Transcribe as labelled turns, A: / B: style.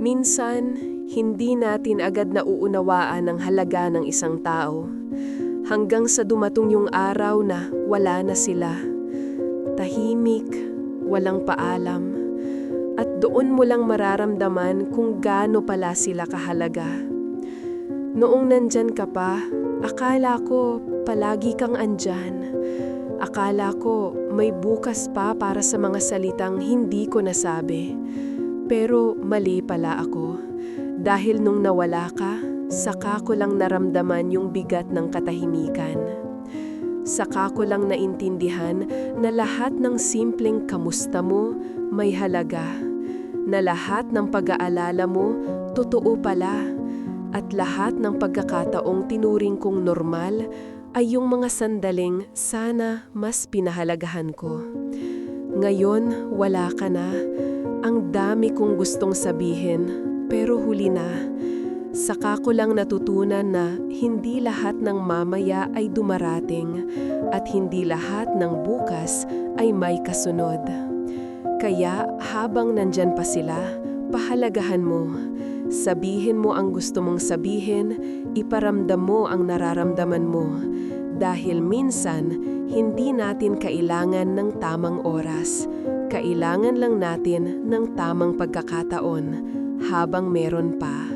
A: Minsan, hindi natin agad nauunawaan ang halaga ng isang tao. Hanggang sa dumatong yung araw na wala na sila. Tahimik, walang paalam. At doon mo lang mararamdaman kung gaano pala sila kahalaga. Noong nandyan ka pa, akala ko palagi kang andyan. Akala ko may bukas pa para sa mga salitang hindi ko nasabi. Pero mali pala ako. Dahil nung nawala ka, saka ko lang naramdaman yung bigat ng katahimikan. Saka ko lang naintindihan na lahat ng simpleng kamusta mo may halaga. Na lahat ng pag-aalala mo totoo pala. At lahat ng pagkakataong tinuring kong normal ay yung mga sandaling sana mas pinahalagahan ko. Ngayon, wala ka na. Ang dami kong gustong sabihin, pero huli na. Saka ko lang natutunan na hindi lahat ng mamaya ay dumarating at hindi lahat ng bukas ay may kasunod. Kaya habang nandyan pa sila, pahalagahan mo. Sabihin mo ang gusto mong sabihin, iparamdam mo ang nararamdaman mo. Dahil minsan, hindi natin kailangan ng tamang oras. Kailangan lang natin ng tamang pagkakataon habang meron pa.